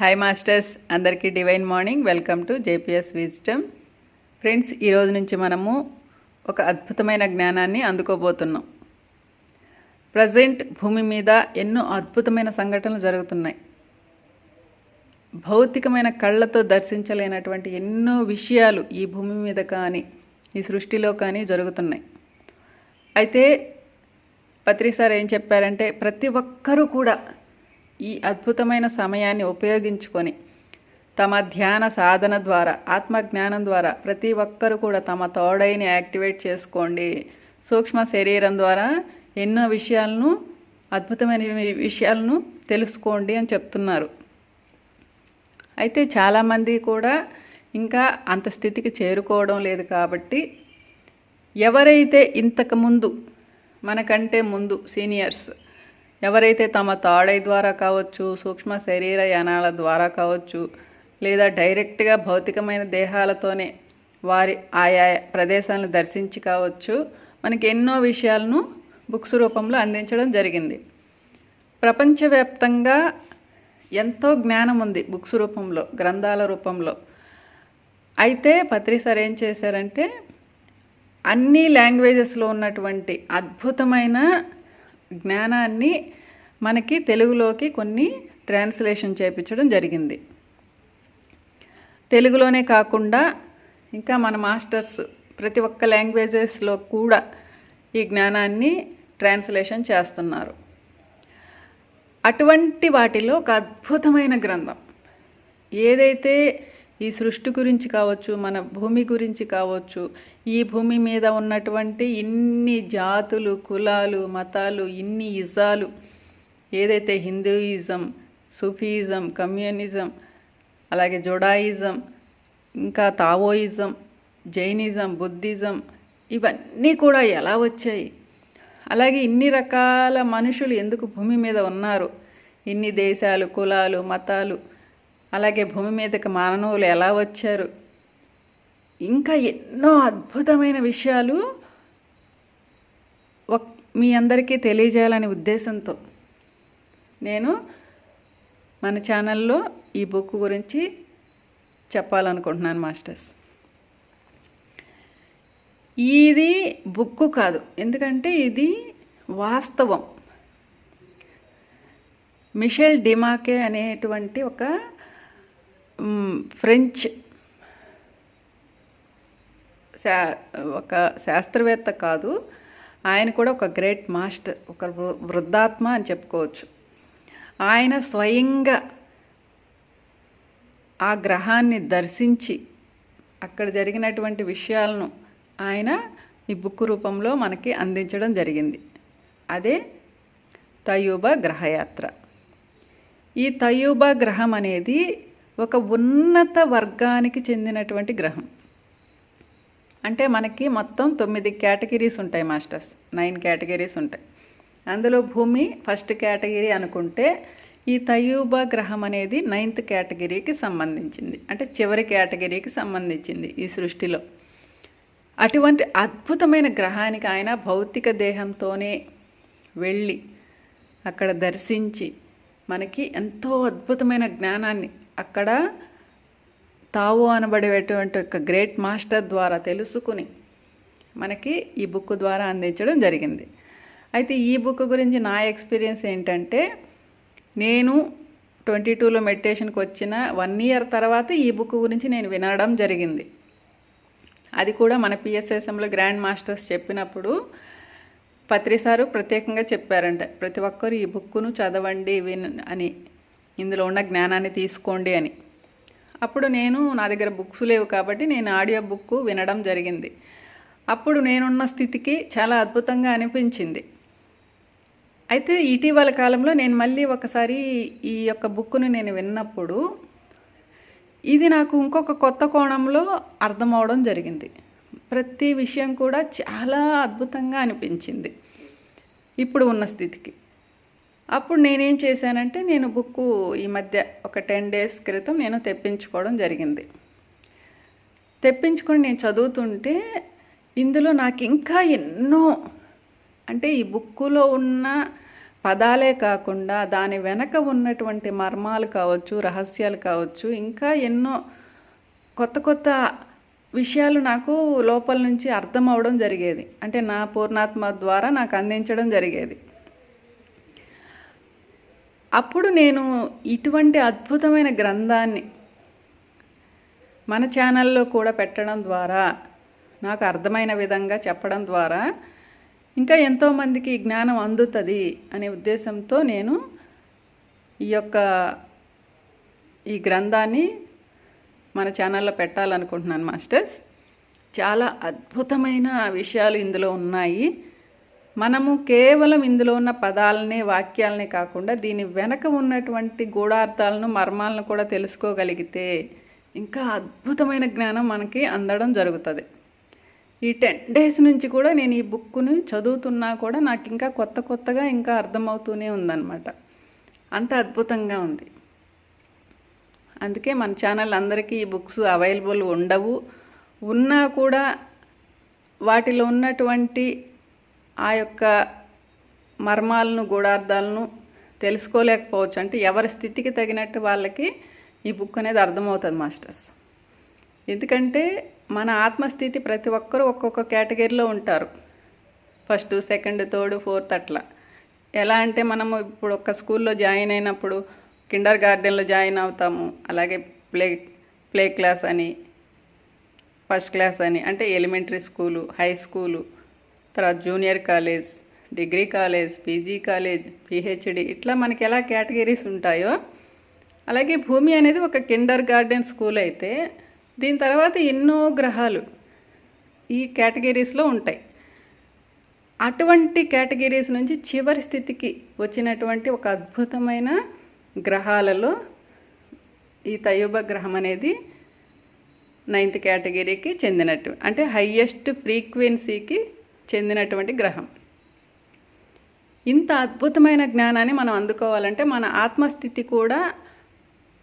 Hi masters అందరికీ divine morning welcome to JPS విజిటమ్ friends ఈరోజు నుంచి మనము ఒక అద్భుతమైన జ్ఞానాన్ని అందుకోబోతున్నాం. ప్రజెంట్ భూమి మీద ఎన్నో అద్భుతమైన సంఘటనలు జరుగుతున్నాయి. భౌతికమైన కళ్ళతో దర్శించలేనటువంటి ఎన్నో విషయాలు ఈ భూమి మీద కానీ ఈ సృష్టిలో కానీ జరుగుతున్నాయి. అయితే పత్రి సార్ ఏం చెప్పారంటే ప్రతి ఒక్కరూ కూడా ఈ అద్భుతమైన సమయాన్ని ఉపయోగించుకొని తమ ధ్యాన సాధన ద్వారా ఆత్మజ్ఞానం ద్వారా ప్రతి ఒక్కరు కూడా తమ తోడైని యాక్టివేట్ చేసుకోండి. సూక్ష్మ శరీరం ద్వారా ఎన్నో విషయాలను అద్భుతమైన విషయాలను తెలుసుకోండి అని చెప్తున్నారు. అయితే చాలామంది కూడా ఇంకా అంత స్థితికి చేరుకోవడం లేదు కాబట్టి ఎవరైతే ఇంతకు ముందు మనకంటే ముందు సీనియర్స్ ఎవరైతే తమ తాడై ద్వారా కావచ్చు సూక్ష్మ శరీర యానాల ద్వారా కావచ్చు లేదా డైరెక్ట్గా భౌతికమైన దేహాలతోనే వారి ఆయా ప్రదేశాలను దర్శించి కావచ్చు మనకి ఎన్నో విషయాలను బుక్స్ రూపంలో అందించడం జరిగింది. ప్రపంచవ్యాప్తంగా ఎంతో జ్ఞానం ఉంది బుక్స్ రూపంలో గ్రంథాల రూపంలో. అయితే పత్రి సార్ ఏం చేశారంటే అన్ని లాంగ్వేజెస్లో ఉన్నటువంటి అద్భుతమైన జ్ఞానాన్ని మనకి తెలుగులోకి కొన్ని ట్రాన్స్లేషన్ చేయించడం జరిగింది. తెలుగులోనే కాకుండా ఇంకా మన మాస్టర్స్ ప్రతి ఒక్క లాంగ్వేజెస్లో కూడా ఈ జ్ఞానాన్ని ట్రాన్స్లేషన్ చేస్తున్నారు. అటువంటి వాటిలో ఒక అద్భుతమైన గ్రంథం. ఏదైతే ఈ సృష్టి గురించి కావచ్చు మన భూమి గురించి కావచ్చు ఈ భూమి మీద ఉన్నటువంటి ఇన్ని జాతులు కులాలు మతాలు ఇన్ని ఇజాలు ఏదైతే హిందూయిజం సూఫీయిజం కమ్యూనిజం అలాగే జొడాయిజం ఇంకా తావోయిజం జైనిజం బుద్ధిజం ఇవన్నీ కూడా ఎలా వచ్చాయి? అలాగే ఇన్ని రకాల మనుషులు ఎందుకు భూమి మీద ఉన్నారు? ఇన్ని దేశాలు కులాలు మతాలు అలాగే భూమి మీదకి మానవులు ఎలా వచ్చారు? ఇంకా ఎన్నో అద్భుతమైన విషయాలు మీ అందరికీ తెలియజేయాలనే ఉద్దేశంతో నేను మన ఛానల్లో ఈ బుక్ గురించి చెప్పాలనుకుంటున్నాను మాస్టర్స్. ఇది బుక్ కాదు. ఎందుకంటే ఇది వాస్తవం. మిషెల్ డిమాకే అనేటువంటి ఒక ఫ్రెంచ్ శా ఒక శాస్త్రవేత్త కాదు. ఆయన కూడా ఒక గ్రేట్ మాస్టర్ ఒక వృ- వృద్ధాత్మ అని చెప్పుకోవచ్చు. ఆయన స్వయంగా ఆ గ్రహాన్ని దర్శించి అక్కడ జరిగినటువంటి విషయాలను ఆయన ఈ బుక్ రూపంలో మనకి అందించడం జరిగింది. అదే తయూబా గ్రహయాత్ర. ఈ తయూబా గ్రహం అనేది ఒక ఉన్నత వర్గానికి చెందినటువంటి గ్రహం. అంటే మనకి మొత్తం తొమ్మిది కేటగిరీస్ ఉంటాయి మాస్టర్స్. నైన్ కేటగిరీస్ ఉంటాయి. అందులో భూమి ఫస్ట్ కేటగిరీ అనుకుంటే ఈ తయూబా గ్రహం అనేది నైన్త్ కేటగిరీకి సంబంధించింది. అంటే చివరి కేటగిరీకి సంబంధించింది ఈ సృష్టిలో. అటువంటి అద్భుతమైన గ్రహానికి ఆయన భౌతిక దేహంతోనే వెళ్ళి అక్కడ దర్శించి మనకి ఎంతో అద్భుతమైన జ్ఞానాన్ని అక్కడ తావు అనబడేటువంటి ఒక గ్రేట్ మాస్టర్ ద్వారా తెలుసుకుని మనకి ఈ బుక్ ద్వారా అందించడం జరిగింది. అయితే ఈ బుక్ గురించి నా ఎక్స్పీరియన్స్ ఏంటంటే నేను ట్వంటీ టూలో మెడిటేషన్కి వచ్చిన వన్ ఇయర్ తర్వాత ఈ బుక్ గురించి నేను వినడం జరిగింది. అది కూడా మన పిఎస్ఎస్ఎంలో గ్రాండ్ మాస్టర్స్ చెప్పినప్పుడు పత్రిసారు ప్రత్యేకంగా చెప్పారంట ప్రతి ఒక్కరు ఈ బుక్కును చదవండి విన్ అని. ఇందులో ఉన్న జ్ఞానాన్ని తీసుకోండి అని. అప్పుడు నేను నా దగ్గర బుక్స్ లేవు కాబట్టి నేను ఆడియో బుక్ వినడం జరిగింది. అప్పుడు నేనున్న స్థితికి చాలా అద్భుతంగా అనిపించింది. అయితే ఇటీవల కాలంలో నేను మళ్ళీ ఒకసారి ఈ యొక్క బుక్ను నేను విన్నప్పుడు ఇది నాకు ఇంకొక కొత్త కోణంలో అర్థమవడం జరిగింది. ప్రతి విషయం కూడా చాలా అద్భుతంగా అనిపించింది. ఇప్పుడు ఉన్న స్థితికి. అప్పుడు నేనేం చేశానంటే నేను బుక్ ఈ మధ్య ఒక టెన్ డేస్ క్రితం నేను తెప్పించుకోవడం జరిగింది. తెప్పించుకొని నేను చదువుతుంటే ఇందులో నాకు ఇంకా ఎన్నో అంటే ఈ బుక్కులో ఉన్న పదాలే కాకుండా దాని వెనక ఉన్నటువంటి మర్మాలు కావచ్చు రహస్యాలు కావచ్చు ఇంకా ఎన్నో కొత్త కొత్త విషయాలు నాకు లోపల నుంచి అర్థం అవడం జరిగేది. అంటే నా పూర్ణాత్మ ద్వారా నాకు అందించడం జరిగేది. అప్పుడు నేను ఇటువంటి అద్భుతమైన గ్రంథాన్ని మన ఛానల్లో కూడా పెట్టడం ద్వారా నాకు అర్థమైన విధంగా చెప్పడం ద్వారా ఇంకా ఎంతోమందికి జ్ఞానం అందుతుంది అనే ఉద్దేశంతో నేను ఈ యొక్క ఈ గ్రంథాన్ని మన ఛానల్లో పెట్టాలనుకుంటున్నాను మాస్టర్స్. చాలా అద్భుతమైన విషయాలు ఇందులో ఉన్నాయి. మనము కేవలం ఇందులో ఉన్న పదాలనే వాక్యాలనే కాకుండా దీని వెనక ఉన్నటువంటి గూఢార్థాలను మర్మాలను కూడా తెలుసుకోగలిగితే ఇంకా అద్భుతమైన జ్ఞానం మనకి అందడం జరుగుతుంది. ఈ టెన్ డేస్ నుంచి కూడా నేను ఈ బుక్ను చదువుతున్నా కూడా నాకు ఇంకా కొత్త కొత్తగా ఇంకా అర్థమవుతూనే ఉందన్నమాట. అంత అద్భుతంగా ఉంది. అందుకే మన ఛానల్ అందరికీ ఈ బుక్స్ అవైలబుల్ ఉండవు. ఉన్నా కూడా వాటిలో ఉన్నటువంటి ఆ యొక్క మర్మాలను గూఢార్థాలను తెలుసుకోలేకపోవచ్చు. అంటే ఎవరి స్థితికి తగినట్టు వాళ్ళకి ఈ బుక్ అనేది అర్థమవుతుంది మాస్టర్స్. ఎందుకంటే మన ఆత్మస్థితి ప్రతి ఒక్కరూ ఒక్కొక్క కేటగిరీలో ఉంటారు. ఫస్ట్ సెకండ్ థర్డ్ ఫోర్త్ అట్లా. ఎలా అంటే మనము ఇప్పుడు ఒక స్కూల్లో జాయిన్ అయినప్పుడు కిండర్ గార్డెన్లో జాయిన్ అవుతాము. అలాగే ప్లే ప్లే క్లాస్ అని ఫస్ట్ క్లాస్ అని అంటే ఎలిమెంటరీ స్కూలు హై స్కూలు తర్వాత junior college degree college PG college PhD ఇట్లా మనకి ఎలా కేటగిరీస్ ఉంటాయో అలాగే భూమి అనేది ఒక కిండర్ గార్డెన్ స్కూల్ అయితే దీని తర్వాత ఎన్నో గ్రహాలు ఈ కేటగిరీస్లో ఉంటాయి. అటువంటి కేటగిరీస్ నుంచి చివరి స్థితికి వచ్చినటువంటి ఒక అద్భుతమైన గ్రహాలలో ఈ తయుబ గ్రహం అనేది నైన్త్ కేటగిరీకి చెందినట్టు అంటే హయ్యెస్ట్ ఫ్రీక్వెన్సీకి చెందినటువంటి గ్రహం. ఇంత అద్భుతమైన జ్ఞానాన్ని మనం అందుకోవాలంటే మన ఆత్మస్థితి కూడా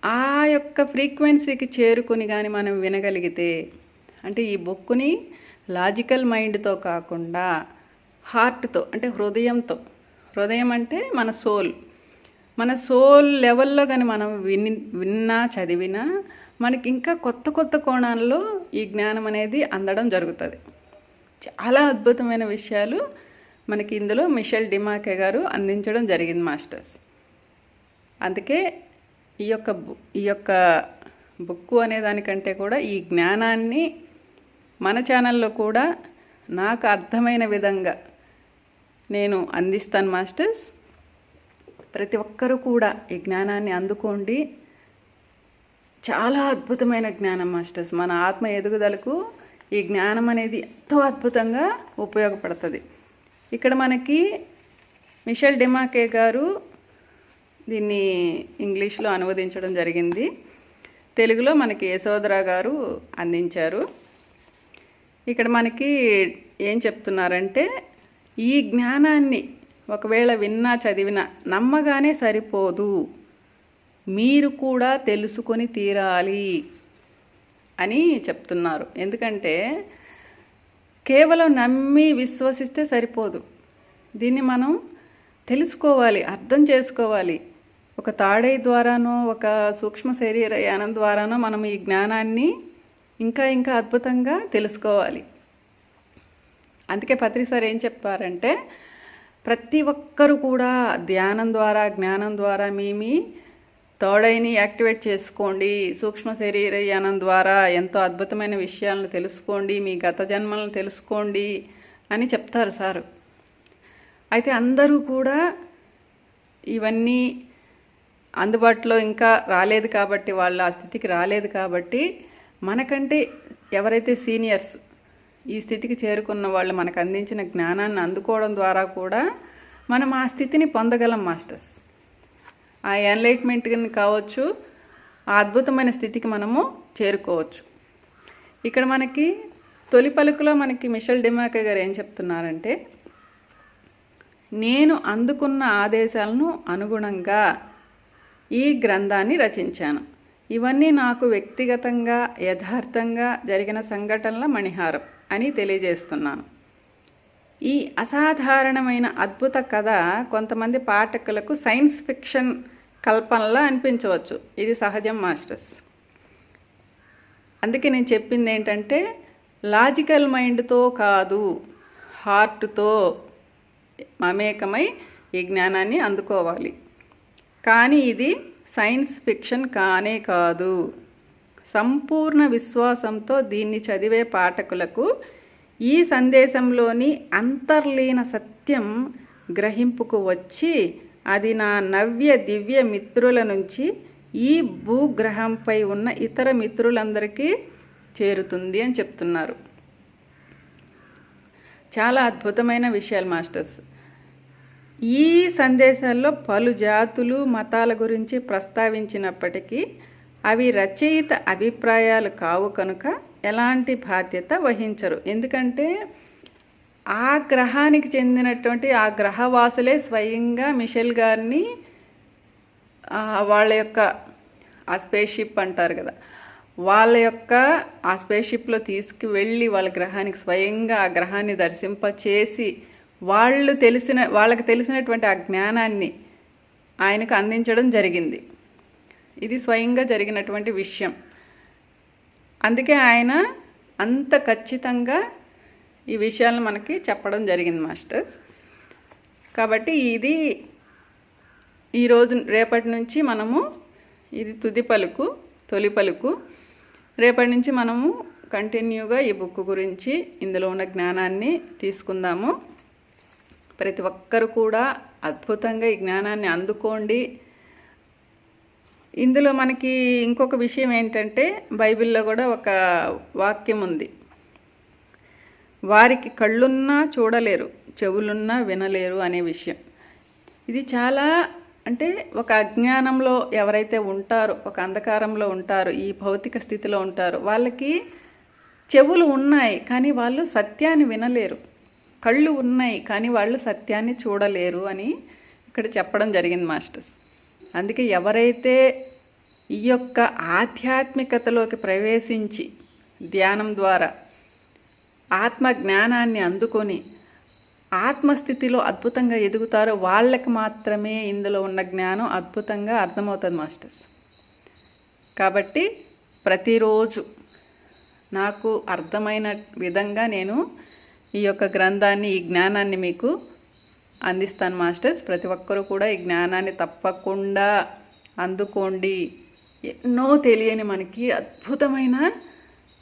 ఆ యొక్క ఫ్రీక్వెన్సీకి చేరుకుని కానీ మనం వినగలిగితే అంటే ఈ బుక్కుని లాజికల్ మైండ్తో కాకుండా హార్ట్తో అంటే హృదయంతో హృదయం అంటే మన సోల్. మన సోల్ లెవెల్లో కానీ మనం విని విన్నా చదివినా మనకి ఇంకా కొత్త కొత్త కోణాల్లో ఈ జ్ఞానం అనేది అందడం జరుగుతుంది. చాలా అద్భుతమైన విషయాలు మనకి ఇందులో మిషెల్ డిమాకే గారు అందించడం జరిగింది మాస్టర్స్. అందుకే ఈ యొక్క బు- ఈ యొక్క బుక్ అనే దానికంటే కూడా ఈ జ్ఞానాన్ని మన ఛానల్లో కూడా నాకు అర్థమైన విధంగా నేను అందిస్తాను మాస్టర్స్. ప్రతి ఒక్కరూ కూడా ఈ జ్ఞానాన్ని అందుకోండి. చాలా అద్భుతమైన జ్ఞానం మాస్టర్స్. మన ఆత్మ ఎదుగుదలకు ఈ జ్ఞానం అనేది ఎంతో అద్భుతంగా ఉపయోగపడుతుంది. ఇక్కడ మనకి మిషెల్ డెమాకే గారు దీన్ని ఇంగ్లీష్లో అనువదించడం జరిగింది. తెలుగులో మనకి యశోధర గారు అందించారు. ఇక్కడ మనకి ఏం చెప్తున్నారంటే ఈ జ్ఞానాన్ని ఒకవేళ విన్నా చదివినా నమ్మగానే సరిపోదు. మీరు కూడా తెలుసుకొని తీరాలి. అని చెప్తున్నారు. ఎందుకంటే కేవలం నమ్మి విశ్వసిస్తే సరిపోదు. దీన్ని మనం తెలుసుకోవాలి అర్థం చేసుకోవాలి. ఒక తాడై ద్వారానో ఒక సూక్ష్మ శరీర యానం ద్వారానో మనం ఈ జ్ఞానాన్ని ఇంకా ఇంకా అద్భుతంగా తెలుసుకోవాలి. అందుకే పత్రి సార్ ఏం చెప్పారంటే ప్రతి ఒక్కరు కూడా ధ్యానం ద్వారా జ్ఞానం ద్వారా మీ మీ తోడైని యాక్టివేట్ చేసుకోండి. సూక్ష్మ శరీర యానం ద్వారా ఎంతో అద్భుతమైన విషయాలను తెలుసుకోండి. మీ గత జన్మలను తెలుసుకోండి అని చెప్తారు సారు. అయితే అందరూ కూడా ఇవన్నీ అందుబాటులో ఇంకా రాలేదు కాబట్టి వాళ్ళు ఆ స్థితికి రాలేదు కాబట్టి మనకంటే ఎవరైతే సీనియర్స్ ఈ స్థితికి చేరుకున్న వాళ్ళు మనకు అందించిన జ్ఞానాన్ని అందుకోవడం ద్వారా కూడా మనం ఆ స్థితిని పొందగలం మాస్టర్స్. ఆ ఎన్లైట్మెంట్ని కావచ్చు ఆ అద్భుతమైన స్థితికి మనము చేరుకోవచ్చు. ఇక్కడ మనకి తొలి పలుకులో మనకి మిషల్ డిమాకే గారు ఏం చెప్తున్నారంటే నేను అందుకున్న ఆదేశాలను అనుగుణంగా ఈ గ్రంథాన్ని రచించాను. ఇవన్నీ నాకు వ్యక్తిగతంగా యథార్థంగా జరిగిన సంఘటనల మణిహారం అని తెలియజేస్తున్నాను. ఈ అసాధారణమైన అద్భుత కథ కొంతమంది పాఠకులకు సైన్స్ ఫిక్షన్ కల్పనలా అనిపించవచ్చు. ఇది సహజం మాస్టర్స్. అందుకే నేను చెప్పింది ఏంటంటే లాజికల్ మైండ్తో కాదు హార్ట్తో మమేకమై ఈ జ్ఞానాన్ని అందుకోవాలి. కానీ ఇది సైన్స్ ఫిక్షన్ కానే కాదు. సంపూర్ణ విశ్వాసంతో దీన్ని చదివే పాఠకులకు ఈ సందేశంలోని అంతర్లీన సత్యం గ్రహింపుకు వచ్చి అది నా నవ్య దివ్య మిత్రుల నుంచి ఈ భూగ్రహంపై ఉన్న ఇతర మిత్రులందరికీ చేరుతుంది అని చెప్తున్నారు. చాలా అద్భుతమైన విషయాలు మాస్టర్స్. ఈ సందేశాల్లో పలు జాతులు మతాల గురించి ప్రస్తావించినప్పటికీ అవి రచయిత అభిప్రాయాలు కావు కనుక ఎలాంటి బాధ్యత వహించరు. ఎందుకంటే ఆ గ్రహానికి చెందినటువంటి ఆ గ్రహవాసులే స్వయంగా మిషెల్ గారిని వాళ్ళ యొక్క ఆ స్పేస్ షిప్ అంటారు కదా వాళ్ళ యొక్క ఆ స్పేస్ షిప్లో తీసుకువెళ్ళి వాళ్ళ గ్రహానికి స్వయంగా ఆ గ్రహాన్ని దర్శింప చేసి వాళ్ళు తెలిసిన వాళ్ళకి తెలిసినటువంటి ఆ జ్ఞానాన్ని ఆయనకు అందించడం జరిగింది. ఇది స్వయంగా జరిగినటువంటి విషయం. అందుకే ఆయన అంత ఖచ్చితంగా ఈ విషయాలను మనకి చెప్పడం జరిగింది మాస్టర్స్ కాబట్టి ఇది ఈరోజు రేపటి నుంచి మనము ఇది తుది పలుకు తొలి పలుకు. రేపటి నుంచి మనము కంటిన్యూగా ఈ బుక్ గురించి ఇందులో ఉన్న జ్ఞానాన్ని తీసుకుందాము. ప్రతి ఒక్కరు కూడా అద్భుతంగా ఈ జ్ఞానాన్ని అందుకోండి. ఇందులో మనకి ఇంకొక విషయం ఏంటంటే బైబిల్లో కూడా ఒక వాక్యం ఉంది. వారికి కళ్ళున్నా చూడలేరు చెవులున్నా వినలేరు అనే విషయం. ఇది చాలా అంటే ఒక అజ్ఞానంలో ఎవరైతే ఉంటారో ఒక అంధకారంలో ఉంటారో ఈ భౌతిక స్థితిలో ఉంటారో వాళ్ళకి చెవులు ఉన్నాయి కానీ వాళ్ళు సత్యాన్ని వినలేరు. కళ్ళు ఉన్నాయి కానీ వాళ్ళు సత్యాన్ని చూడలేరు అని ఇక్కడ చెప్పడం జరిగింది మాస్టర్స్. అందుకే ఎవరైతే ఈ యొక్క ఆధ్యాత్మికతలోకి ప్రవేశించి ధ్యానం ద్వారా ఆత్మ జ్ఞానాన్ని అందుకొని ఆత్మస్థితిలో అద్భుతంగా ఎదుగుతారో వాళ్ళకి మాత్రమే ఇందులో ఉన్న జ్ఞానం అద్భుతంగా అర్థమవుతుంది మాస్టర్స్. కాబట్టి ప్రతిరోజు నాకు అర్థమైన విధంగా నేను ఈ యొక్క గ్రంథాన్ని ఈ జ్ఞానాన్ని మీకు అందిస్తాను మాస్టర్స్. ప్రతి ఒక్కరూ కూడా ఈ జ్ఞానాన్ని తప్పకుండా అందుకోండి. ఎన్నో తెలియని మనకి అద్భుతమైన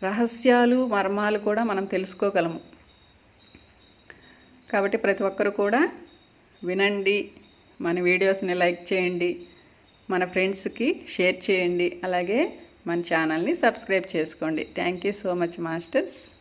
రహస్యాలు మర్మాలు కూడా మనం తెలుసుకోగలము. కాబట్టి ప్రతి ఒక్కరు కూడా వినండి మన వీడియోస్ని లైక్ చేయండి మన ఫ్రెండ్స్కి షేర్ చేయండి అలాగే మన ఛానల్ని సబ్స్క్రైబ్ చేసుకోండి. Thank you so much masters.